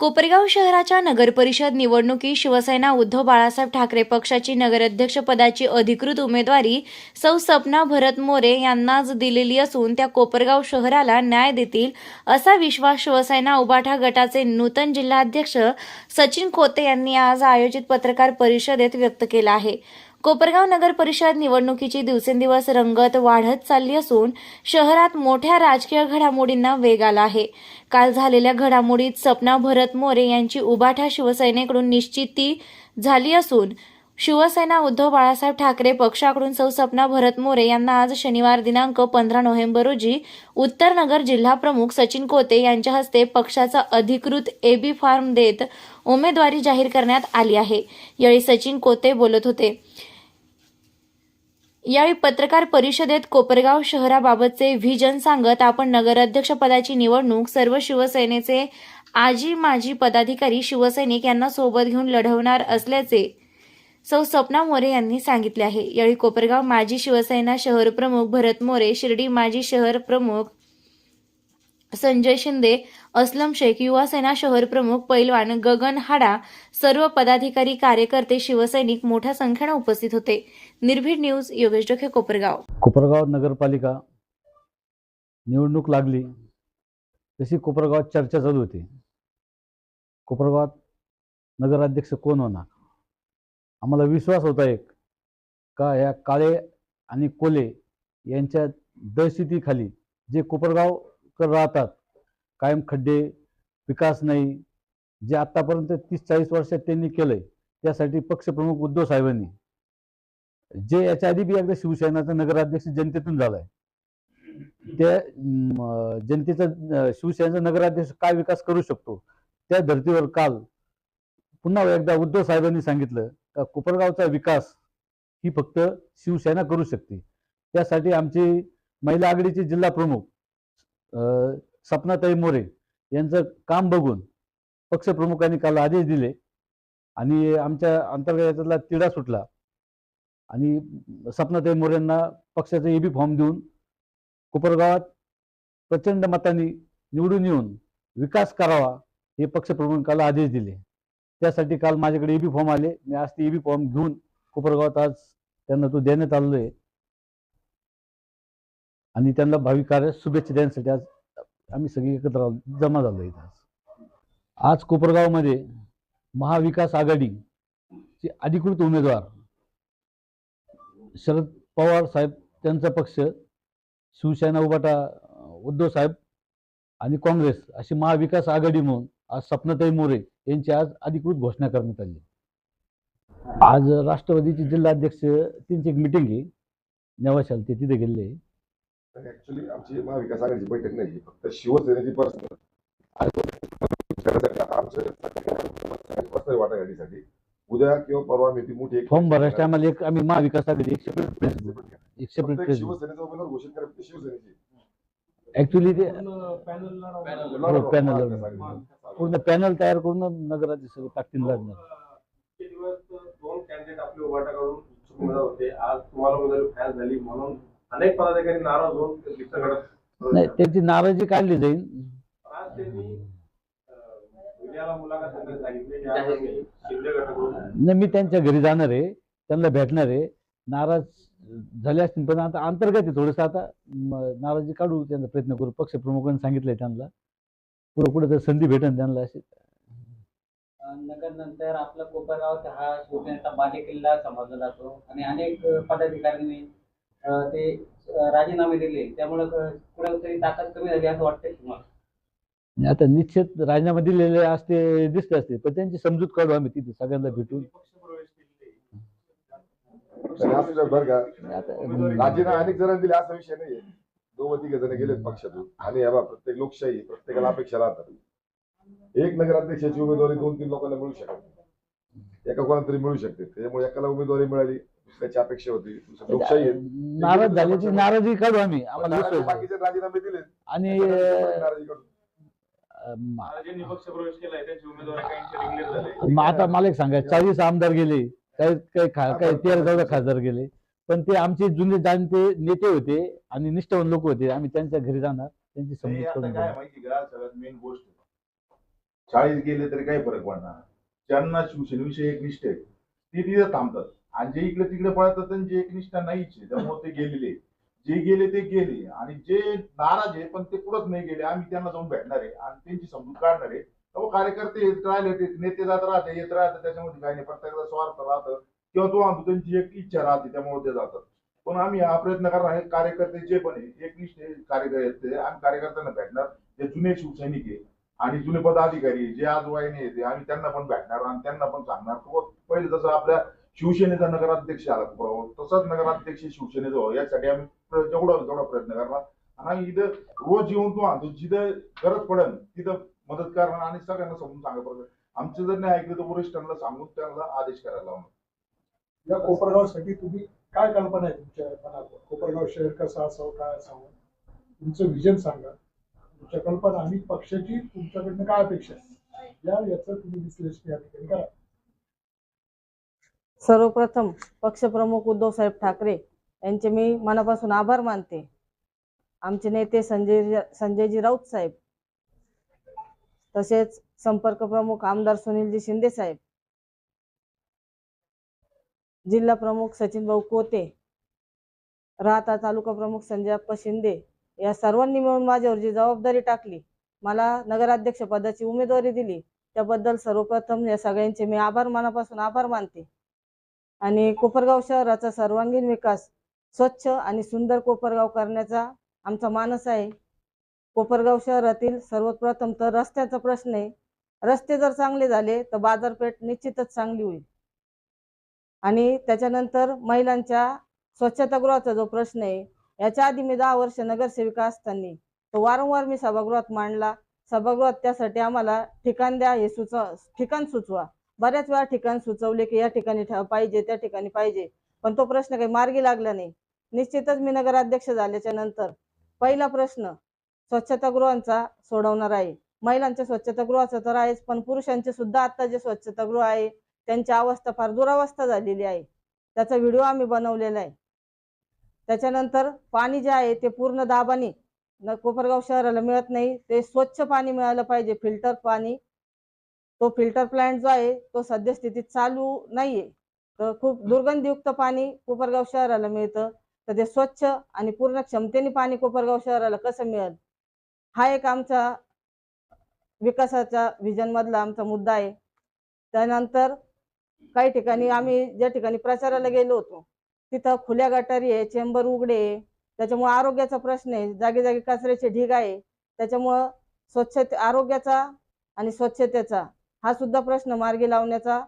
कोपरगाव शहराच्या नगरपरिषद निवडणुकीत शिवसेना उद्धव बाळासाहेब ठाकरे पक्षाची नगराध्यक्षपदाची अधिकृत उमेदवारी सौ सपना भरत मोरे यांनाच दिलेली असून त्या कोपरगाव शहराला न्याय देतील असा विश्वास शिवसेना उबाठा गटाचे नूतन जिल्हाध्यक्ष सचिन खोते यांनी आज आयोजित पत्रकार परिषदेत व्यक्त केला आहे. कोपरगाव नगर परिषद निवडणुकीची दिवसेंदिवस रंगत वाढत चालली असून शहरात मोठ्या राजकीय घडामोडींना वेग आला आहे. काल झालेल्या घडामोडीत सपना भरत मोरे यांची उबाठा शिवसेनेकडून निश्चिती झाली असून शिवसेना उद्धव बाळासाहेब ठाकरे पक्षाकडून सौ सपना भरत मोरे यांना आज शनिवार दिनांक पंधरा नोव्हेंबर रोजी उत्तर नगर जिल्हा प्रमुख सचिन कोते यांच्या हस्ते पक्षाचा अधिकृत एबी फॉर्म देत उमेदवारी जाहीर करण्यात आली आहे. यावेळी सचिन कोते बोलत होते. यावेळी पत्रकार परिषदेत कोपरगाव शहराबाबतचे व्हिजन सांगत आपण नगराध्यक्षपदाची निवडणूक सर्व शिवसेनेचे आजी माजी पदाधिकारी शिवसैनिक यांना सोबत घेऊन लढवणार असल्याचे सौ सपना मोरे यांनी सांगितले आहे. यावेळी कोपरगाव माजी शिवसेना शहर प्रमुख भरत मोरे शिर्डी माजी शहर प्रमुख संजय शिंदे अस्लम शेख युवा सेना शहर प्रमुख पैलवान गगन हाडा सर्व पदाधिकारी कार्यकर्ते शिवसैनिक मोठ्या संख्येने उपस्थित होते. निर्भीड न्यूज योगेश डोके कोपरगाव. कोपरगाव नगरपालिका निवडणूक लागली तशी कोपरगावात चर्चा चालू होती. कोपरगावात नगराध्यक्ष कोण होणार? आम्हाला विश्वास होता एक का या काळे आणि कोले यांच्या दहशतीखाली जे कोपरगावकर राहतात कायम खड्डे विकास नाही जे आत्तापर्यंत तीस चाळीस वर्षात त्यांनी केलंय त्यासाठी पक्षप्रमुख उद्धव साहेबांनी जे याच्या आधी बी एकदा शिवसेनाचा नगराध्यक्ष जनतेतून झालाय. त्या जनतेचा शिवसेनेचा नगराध्यक्ष काय विकास करू शकतो? त्या धर्तीवर काल पुन्हा एकदा उद्धव साहेबांनी सांगितलं का कोपरगावचा विकास ही फक्त शिवसेना करू शकते. त्यासाठी आमची महिला आघाडीचे जिल्हा प्रमुख सपनाताई मोरे यांचं काम बघून पक्षप्रमुखांनी काल आदेश दिले आणि आमच्या अंतर्गतातला तिढा सुटला. आणि सपनाताई मोरेंना पक्षाचा एबी फॉर्म देऊन कोपरगावात प्रचंड मतांनी निवडून येऊन विकास करावा हे पक्षप्रमुखाला आदेश दिले. त्यासाठी काल माझ्याकडे एबी फॉर्म आले. मी आज ते एबी फॉर्म घेऊन कोपरगावात आज त्यांना तो देण्यात आलेलो आहे. आणि त्यांना भावी कार्य शुभेच्छा देण्यासाठी आज आम्ही सगळी एकत्र जमा झालो इथं आज. आज कोपरगावमध्ये महाविकास आघाडीचे अधिकृत उमेदवार शरद पवार साहेब त्यांचा पक्ष शिवसेना उभाटा उद्धव साहेब आणि काँग्रेस अशी महाविकास आघाडी म्हणून आज सपनाताई मोरे यांची आज अधिकृत घोषणा करण्यात आली आज राष्ट्रवादीचे जिल्हाध्यक्ष त्यांची एक मिटिंग आहे नेवाशाल ते तिथे गेले ऍक्च्युली आमची महाविकास आघाडीची बैठक नाही फक्त शिवसेनेची पर्सनल पर्सनल वाटाघाटीसाठी उद्या किंवा परवा मी ती मोठी एक फॉर्म भरायच्या टायमाला एक आम्ही महाविकास आघाडी एक सेपरेट एक फक्त सेपरेट एक शिवसेनेचा उमेदवार घोषित शिवसेनेची. ऍक्च्युली ते पॅनल हो, पूर्ण पॅनल तयार करून नगराध्यक्ष ताकदीन लागणार. इतके दिवस दोन कॅन्डिडेट आपले उभाटा करून इच्छुक उमेदवार होते. आज तुम्हाला उमेदवारी झाली. म्हणून अनेक पदाधिकारी नाराज होऊन ते दुसऱ्या गटात नाही त्यांची नाराजी काढली जाईल. आज त्यांनी अं, मीडियाला मुलाखत देताना सांगितले की आज आम्ही शिंदे गटाकडून नाही मी त्यांच्या घरी जाणार आहे त्यांना भेटणार आहे. नाराज झाले असतील पण आता अंतर्गत आहे थोडंसं आता. नाराजी काढू त्यांचा प्रयत्न करू. पक्षप्रमुखांनी सांगितलंय त्यांना. पुढे पुढे तर संधी भेटेल त्यांना अशी. नगर नंतर आपला कोपरगाव हा शिवसेनेचा बालेकिल्ला समजला जातो. आणि अनेक पदाधिकाऱ्यांनी ते राजीनामे दिले. त्यामुळे कुठेतरी ताकद कमी झाली असं वाटतंय तुम्हाला? आता निश्चित राजीनामा दिलेले असते दिसते असते पण त्यांची समजूत काढू आम्ही तिथे सगळ्यांना भेटून. बरं का राजीनामा अनेक जणांनी दिले असा विषय नाहीये. दोन तिघ जण गेलेत पक्षातून. आणि बघा प्रत्येक लोकशाही प्रत्येकाला अपेक्षा राहतात. एक नगराध्यक्षाची उमेदवारी दोन तीन लोकांना मिळू शकत. एका कोणाला तरी मिळू शकते. त्याच्यामुळे एकाला उमेदवारी मिळाली दुसऱ्याची अपेक्षा होती. लोकशाही नाराज झाल्याची नाराजी काढू आम्ही. आम्हाला. बाकीचे राजीनामे दिले आणि मग आता मला एक सांगा चाळीस आमदार गेले काही काही खा काही तेरा चौदा खासदार गेले पण ते आमचे जुने जाणते नेते होते आणि निष्ठावान लोक होते आम्ही त्यांच्या घरी जाणार त्यांची समजूत आता करून काय घेणार. माहिती का? सगळ्यात मेन गोष्ट. शाळेत गेले तरी काही फरक पडणार. ज्यांना शिवसेनेविषयी एक निष्ठा आहे ते तिथे थांबतात. आणि जे इकडे तिकडे पळतात त्यांची एक निष्ठा नाहीच आहे. त्यामुळे ते गेलेले जे गेले ते गेले. आणि जे नाराज आहे पण ते कुठंच नाही गेले. आम्ही त्यांना जाऊन भेटणार आहे. आणि त्यांची समजूत काढणार आहे. तो कार्यकर्ते येत राहिले ते नेते जात राहते येत राहते. त्याच्यामध्ये काही नाही. प्रत्येकाचा स्वार्थ राहतं. किंवा तो आणतो त्यांची एक इच्छा राहते. त्यामुळे ते जातात. पण आम्ही हा प्रयत्न करणार आहे. कार्यकर्ते जे पण आहे एकनिष्ठ कार्यकर्ते आम्ही कार्यकर्त्यांना भेटणार. जे जुने शिवसैनिक आहे आणि जुने पदाधिकारी जे आज वयाने येते आम्ही त्यांना पण भेटणार आणि त्यांना पण सांगणार. तो पहिले जसं आपल्या शिवसेनेचा नगराध्यक्ष आला पुरावा तसाच नगराध्यक्ष शिवसेनेचा व्हावा. यासाठी आम्ही जेवढा जेवढा प्रयत्न करणार. आणि इथं रोज येऊन तो आणतो जिथं गरज पडेल तिथं मदत करणार आणि सगळ्यांना समजून सांगा पडत आमचं जर नाही ऐकलं तर वरिष्ठांना सांगून त्यांना आदेश करायला लावणार. या कोपरगावसाठी तुम्ही काय कल्पना आहे तुमच्या मनात? कोपरगाव शहर कसं असावं काय असावं? तुमचं विजन सांगा. तुमच्या कल्पना आणि पक्षाची तुमच्याकडनं काय अपेक्षा आहे? या याचं तुम्ही विश्लेषण या ठिकाणी करा. सर्वप्रथम पक्षप्रमुख उद्धवसाहेब ठाकरे यांचे मी मनापासून आभार मानते. आमचे नेते संजय संजयजी राऊत साहेब तसेच संपर्क प्रमुख आमदार सुनीलजी शिंदे साहेब जिल्हा प्रमुख सचिन भाऊ कोते राहता तालुका प्रमुख संजयप्पा शिंदे या सर्वांनी मिळून माझ्यावर जी जबाबदारी टाकली. मला नगराध्यक्ष पदाची उमेदवारी दिली. त्याबद्दल सर्वप्रथम या सगळ्यांचे मी आभार मनापासून आभार मानते. आणि कोपरगाव शहराचा सर्वांगीण विकास स्वच्छ आणि सुंदर कोपरगाव करण्याचा आमचा मानस आहे. कोपरगाव शहरातील सर्वप्रथम तर रस्त्याचा प्रश्न आहे. रस्ते जर चांगले झाले तर बाजारपेठ निश्चितच चांगली होईल. आणि त्याच्यानंतर महिलांच्या स्वच्छतागृहाचा जो प्रश्न आहे याच्या आधी मी दहा वर्ष नगरसेविका असताना तो वारंवार मी सभागृहात मांडला. सभागृहात त्यासाठी आम्हाला ठिकाण द्या हे सुचवा ठिकाण सुचवा. बऱ्याच वेळा ठिकाण सुचवले की या ठिकाणी पाहिजे त्या ठिकाणी पाहिजे. पण तो प्रश्न काही मार्गी लागला नाही. निश्चितच मी नगराध्यक्ष झाल्याच्यानंतर पहिला प्रश्न स्वच्छतागृहांचा सोडवणार आहे. महिलांच्या स्वच्छतागृहाचं तर आहेच पण पुरुषांचे सुद्धा आता जे स्वच्छतागृह आहे त्यांची अवस्था फार दुरावस्था झालेली आहे. त्याचा व्हिडिओ आम्ही बनवलेला आहे. त्याच्यानंतर पाणी जे आहे ते पूर्ण दाबाने कोपरगाव शहराला मिळत नाही. ते स्वच्छ पाणी मिळालं पाहिजे फिल्टर पाणी. तो फिल्टर प्लांट जो आहे तो सद्यस्थितीत चालू नाहीये. तर खूप दुर्गंधयुक्त पाणी कोपरगाव शहराला मिळतं. तर ते स्वच्छ आणि पूर्ण क्षमतेने पाणी कोपरगाव शहराला कसं मिळेल? हा एक आमचा विकासाच्या व्हिजन मधला आमचा मुद्दा आहे. त्यानंतर काही ठिकाणी आम्ही ज्या ठिकाणी प्रचाराला गेलो होतो तिथं खुल्या गटारी आहे चेंबर उघडे आहे. त्याच्यामुळे आरोग्याचा प्रश्न आहे. जागी जागी कचऱ्याचे ढीग आहे. त्याच्यामुळं स्वच्छ आरोग्याचा आणि स्वच्छतेचा हा सुद्धा प्रश्न मार्गी लावण्याचा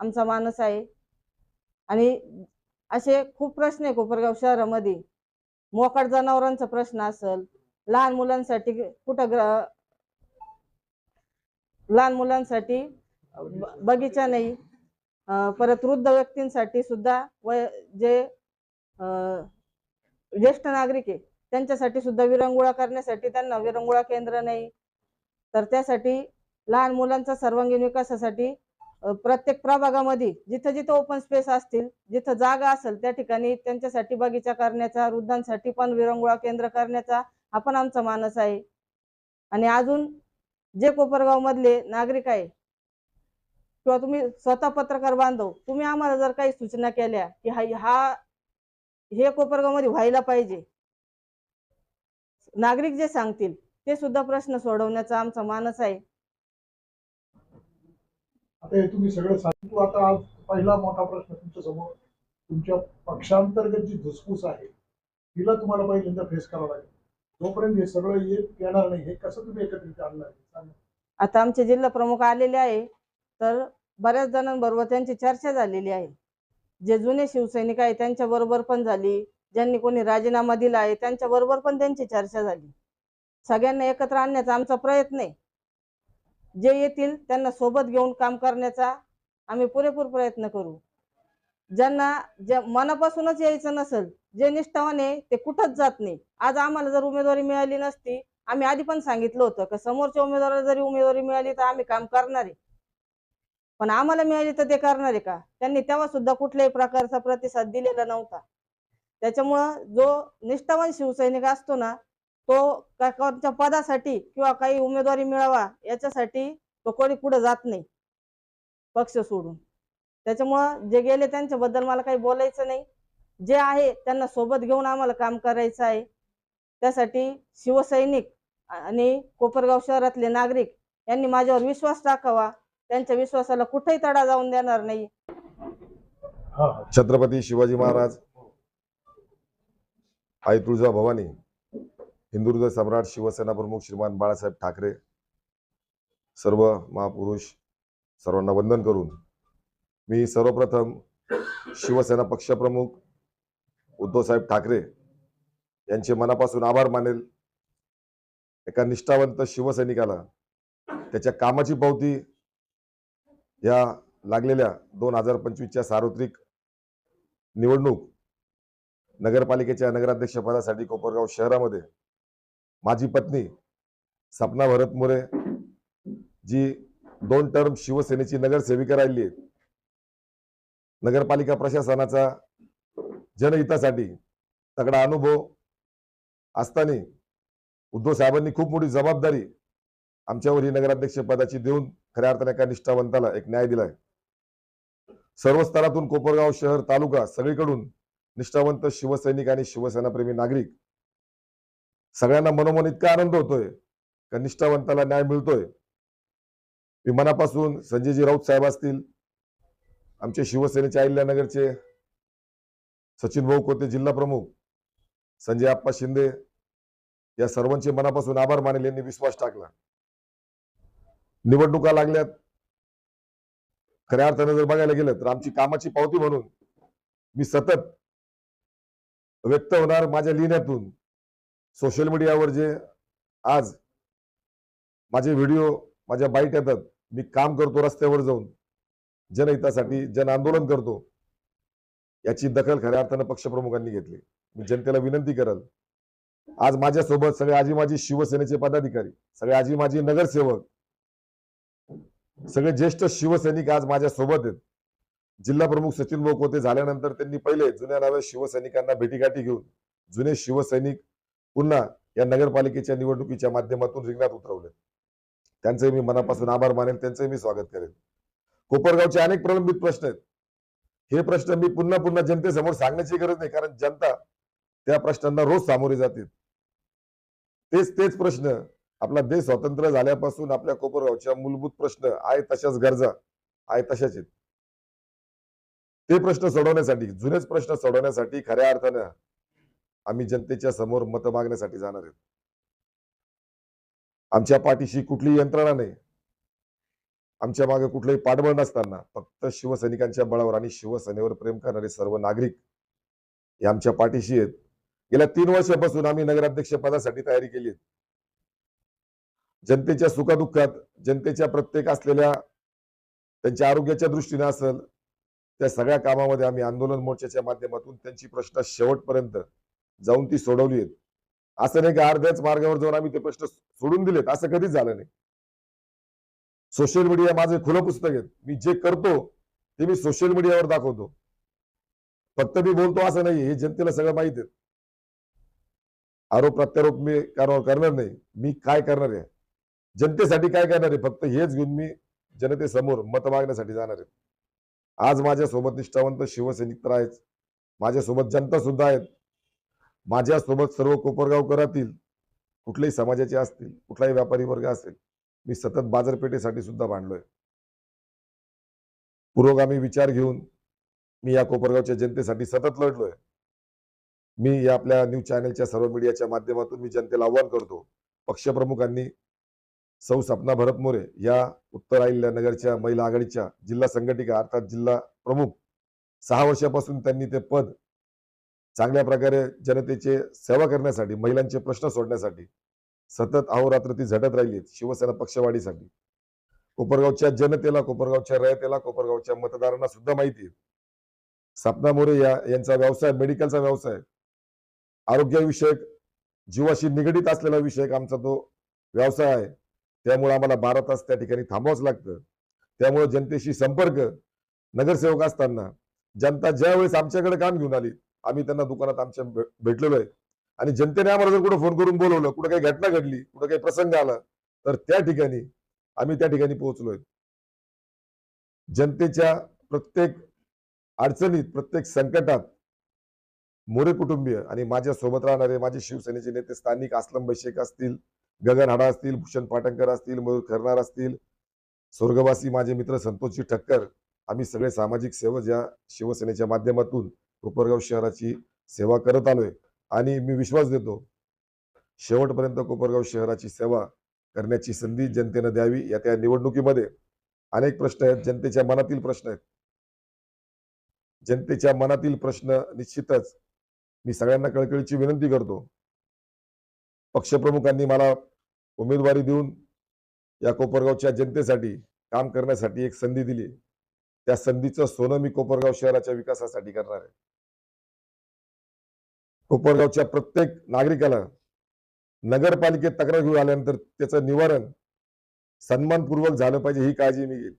आमचा मानस आहे. आणि असे खूप प्रश्न आहे कोपरगाव शहरामध्ये. मोकाट जनावरांचा प्रश्न असेल लहान मुलांसाठी कुठं ग्र लहान मुलांसाठी ब- बगीचा नाही परत वृद्ध व्यक्तींसाठी सुद्धा वय जे ज्येष्ठ नागरिक आहे त्यांच्यासाठी सुद्धा विरंगुळा करण्यासाठी त्यांना विरंगुळा केंद्र नाही. तर त्यासाठी लहान मुलांचा सर्वांगीण विकासासाठी प्रत्येक प्रभागामध्ये जिथं जिथं ओपन स्पेस असतील जिथं जागा असेल त्या ठिकाणी त्यांच्यासाठी बगीचा करण्याचा वृद्धांसाठी पण विरंगुळा केंद्र करण्याचा हा पण आमचा मानस आहे. आणि अजून जे कोपरगाव मधले नागरिक आहे किंवा तुम्ही स्वतः पत्रकार बांधव तुम्ही आम्हाला जर काही सूचना केल्या की हा हा हे कोपरगावमध्ये व्हायला पाहिजे नागरिक जे सांगतील ते सुद्धा प्रश्न सोडवण्याचा आमचा मानस आहे. आता हे तुम्ही सगळं सांगितलं आता आज पहिला मोठा प्रश्न तुमच्यासमोर. तुमच्या पक्षांतर्गत जी धुसफूस आहे तिला तुम्हाला पहिल्यांदा फेस करावं लागेल. जोपर्यंत हे सगळं येणार नाही हे कसं तुम्ही एकत्रित आणणार आता आमचे जिल्हा प्रमुख आलेले आहे तर बऱ्याच जणांबरोबर त्यांची चर्चा झालेली आहे. जे जुने शिवसैनिक आहे त्यांच्या बरोबर पण झाली. ज्यांनी कोणी राजीनामा दिला आहे त्यांच्या बरोबर पण त्यांची चर्चा झाली. सगळ्यांना एकत्र आणण्याचा आमचा प्रयत्न आहे. जे येतील त्यांना सोबत घेऊन काम करण्याचा आम्ही पुरेपूर प्रयत्न करू. ज्यांना ज्या मनापासूनच यायचं नसेल जे निष्ठावान आहे ते कुठंच जात नाही. आज आम्हाला जर उमेदवारी मिळाली नसती आम्ही आधी पण सांगितलं होतं की समोरच्या उमेदवाराला जरी उमेदवारी मिळाली तर आम्ही काम करणार आहे. पण आम्हाला मिळाली तर ते करणार आहे का? त्यांनी तेव्हा सुद्धा कुठल्याही प्रकारचा प्रतिसाद दिलेला नव्हता. त्याच्यामुळं जो निष्ठावान शिवसैनिक असतो ना तो का- कोणत्या पदासाठी किंवा काही उमेदवारी मिळावा याच्यासाठी तो कोणी पुढे जात नाही. पक्ष सोडून. त्याच्यामुळं जे गेले त्यांच्याबद्दल मला काही बोलायचं नाही. जे आहे त्यांना सोबत घेऊन आम्हाला काम करायचं आहे. त्यासाठी शिवसैनिक आणि कोपरगाव शहरातले नागरिक यांनी माझ्यावर विश्वास टाकावा. त्यांच्या विश्वासाला कुठेही तडा जाऊन देणार नाही. छत्रपती शिवाजी महाराज आई तुळजा भवानी हिंदुहृदय सम्राट शिवसेना प्रमुख श्रीमान बाळासाहेब ठाकरे सर्व महापुरुष सर्वांना वंदन करून मी सर्वप्रथम शिवसेना पक्षप्रमुख उद्धवसाहेब ठाकरे यांचे मनापासून आभार मानेल. एका निष्ठावंत शिवसैनिकाला त्याच्या कामाची पावती या लागलेल्या दोन हजार पंचवीसच्या सार्वत्रिक निवडणूक नगरपालिकेच्या नगराध्यक्षपदासाठी कोपरगाव शहरामध्ये माझी पत्नी सपना भरत मोरे जी दोन टर्म शिवसेनेची नगरसेविका राहिली नगरपालिका प्रशासनाचा जनहितासाठी तगडा अनुभव असताना उद्धव साहेबांनी खूप मोठी जबाबदारी आमच्यावर ही नगराध्यक्ष पदाची देऊन खऱ्या अर्थाने एका निष्ठावंताला एक न्याय दिलाय. सर्व स्तरातून कोपरगाव शहर तालुका सगळीकडून निष्ठावंत शिवसैनिक आणि शिवसेनाप्रेमी नागरिक सगळ्यांना मनोमन इतका आनंद होतोय. का निष्ठावंताला न्याय मिळतोय. मी मनापासून संजयजी राऊत साहेब असतील आमचे शिवसेनेचे अहिल्यानगरचे सचिन भाऊ कोते जिल्हा प्रमुख संजय आप्पा शिंदे या सर्वांचे मनापासून आभार मानेल यांनी विश्वास टाकला. निवडणुका लागल्यात. खऱ्या अर्थाने जर बघायला गेलं तर आमची कामाची पावती म्हणून मी सतत व्यक्त होणार माझ्या लिहिण्यातून. सोशल मीडियावर जे आज माझे व्हिडिओ माझ्या बाईट येतात मी काम करतो रस्त्यावर जाऊन जनहितासाठी जन आंदोलन करतो याची दखल खऱ्या अर्थानं पक्षप्रमुखांनी घेतली. मी जनतेला विनंती करल आज माझ्यासोबत सगळे आजी माझी शिवसेनेचे पदाधिकारी सगळे आजी माझी नगरसेवक सगळे ज्येष्ठ शिवसैनिक आज माझ्या सोबत आहेत. जिल्हा प्रमुख सचिन भाऊ होते झाल्यानंतर त्यांनी पहिले जुन्या नव्या शिवसैनिकांना भेटीगाठी घेऊन जुने शिवसैनिक पुन्हा या नगरपालिकेच्या निवडणुकीच्या माध्यमातून रिंगणात उतरवले त्यांचे मी मनापासून आभार मानेल त्यांचे मी स्वागत करेन. कोपरगावचे अनेक प्रलंबित प्रश्न आहेत. हे प्रश्न मी पुन्हा पुन्हा जनतेसमोर सांगण्याची गरज नाही कारण जनता त्या प्रश्नांना रोज सामोरे जाते. तेच तेच प्रश्न आपला देश स्वतंत्र झाल्यापासून आपल्या कोपरगावच्या मूलभूत प्रश्न आहे तशाच गरजा आहे तशाच आहेत. ते प्रश्न सोडवण्यासाठी जुनेच प्रश्न सोडवण्यासाठी खऱ्या अर्थानं आम्ही जनतेच्या समोर मत मागण्यासाठी जाणार आहेत. आमच्या पाठीशी कुठलीही यंत्रणा नाही. आमच्या मागे कुठलंही पाठबळ नसताना फक्त शिवसैनिकांच्या बळावर आणि शिवसेनेवर प्रेम करणारे सर्व नागरिक हे आमच्या पाठीशी आहेत. गेल्या तीन वर्षापासून आम्ही नगराध्यक्ष पदासाठी तयारी केली आहे. जनतेच्या सुखादुःखात जनतेच्या प्रत्येक असलेल्या त्यांच्या आरोग्याच्या दृष्टीने असेल त्या सगळ्या कामामध्ये आम्ही आंदोलन मोर्चाच्या माध्यमातून त्यांची प्रश्न शेवटपर्यंत जाऊन ती सोडवली आहेत. असं नाही की अर्ध्याच मार्गावर जाऊन आम्ही ते प्रश्न सोडून दिलेत. असं कधीच झालं नाही. सोशल मीडिया माझे खुलं पुस्तक आहे. मी जे करतो ते मी सोशल मीडियावर दाखवतो. फक्त मी बोलतो असं नाही हे जनतेला सगळं माहीत आहे. आरोप प्रत्यारोप मी कार- करणार नाही. मी काय करणार आहे? जनतेसाठी काय करणार आहे? फक्त हेच घेऊन मी जनतेसमोर मत मागण्यासाठी जाणार आहे. आज माझ्यासोबत निष्ठावंत शिवसैनिक तर आहेच. माझ्यासोबत जनता सुद्धा आहेत. माझ्यासोबत सर्व कोपरगावकरातील कुठल्याही समाजाचे असतील कुठलाही व्यापारी वर्ग असेल मी सतत बाजारपेठेसाठी सुद्धा भांडलोय. पुरोगामी विचार घेऊन मी या कोपरगावच्या जनतेसाठी सतत लढलोय. मी या आपल्या न्यूज चॅनलच्या सर्व मीडियाच्या माध्यमातून मी जनतेला आव्हान करतो पक्षप्रमुखांनी सौ सपना भरत मोरे या उत्तर अहिल्या नगरच्या महिला आघाडीच्या जिल्हा संघटिका अर्थात जिल्हा प्रमुख सहा वर्षापासून त्यांनी ते पद चांगल्या प्रकारे जनतेचे सेवा करण्यासाठी महिलांचे प्रश्न सोडण्यासाठी सतत अहोरात्र ती झटत राहिली शिवसेना पक्षवाढीसाठी. कोपरगावच्या जनतेला कोपरगावच्या रयतेला कोपरगावच्या मतदारांना सुद्धा माहिती आहे. सपना मोरे या यांचा व्यवसाय मेडिकलचा व्यवसाय आरोग्यविषयक जीवाशी निगडीत असलेला विषय आमचा तो व्यवसाय आहे. त्यामुळे आम्हाला बारा तास त्या ठिकाणी थांबावंच लागतं. त्यामुळे जनतेशी संपर्क नगरसेवक असताना जनता ज्यावेळेस आमच्याकडे काम घेऊन आली आम्ही त्यांना दुकानात आमच्या भेटलेलो आहे. आणि जनतेने आम्हाला जर कुठं फोन करून बोलवलं कुठं काही घटना घडली कुठं काही प्रसंग आला तर त्या ठिकाणी आम्ही त्या ठिकाणी पोहोचलोय. जनतेच्या प्रत्येक अडचणीत प्रत्येक संकटात मोरे कुटुंबीय आणि माझ्या सोबत राहणारे माझे शिवसेनेचे नेते स्थानिक असलम बैशेख असतील गगन हाडा असतील भूषण पाटणकर असतील मयूर खरनार असतील स्वर्गवासी माझे मित्र संतोषजी ठक्कर आम्ही सगळे सामाजिक सेवक या शिवसेनेच्या माध्यमातून कोपरगाव शहराची सेवा करत आलोय आणि मी विश्वास देतो शेवटपर्यंत कोपरगाव शहराची सेवा करण्याची संधी जनतेनं द्यावी या त्या निवडणुकीमध्ये. अनेक प्रश्न आहेत जनतेच्या मनातील प्रश्न आहेत. जनतेच्या मनातील प्रश्न निश्चितच मी सगळ्यांना कळकळीची विनंती करतो. पक्षप्रमुखांनी मला उमेदवारी देऊन या कोपरगावच्या जनतेसाठी काम करण्यासाठी एक संधी दिली. त्या संधीचं सोनं मी कोपरगाव शहराच्या विकासासाठी करणार आहे. कोपरगावच्या प्रत्येक नागरिकाला नगरपालिकेत तक्रार घेऊन आल्यानंतर त्याचं निवारण सन्मानपूर्वक झालं पाहिजे ही काळजी मी घेईल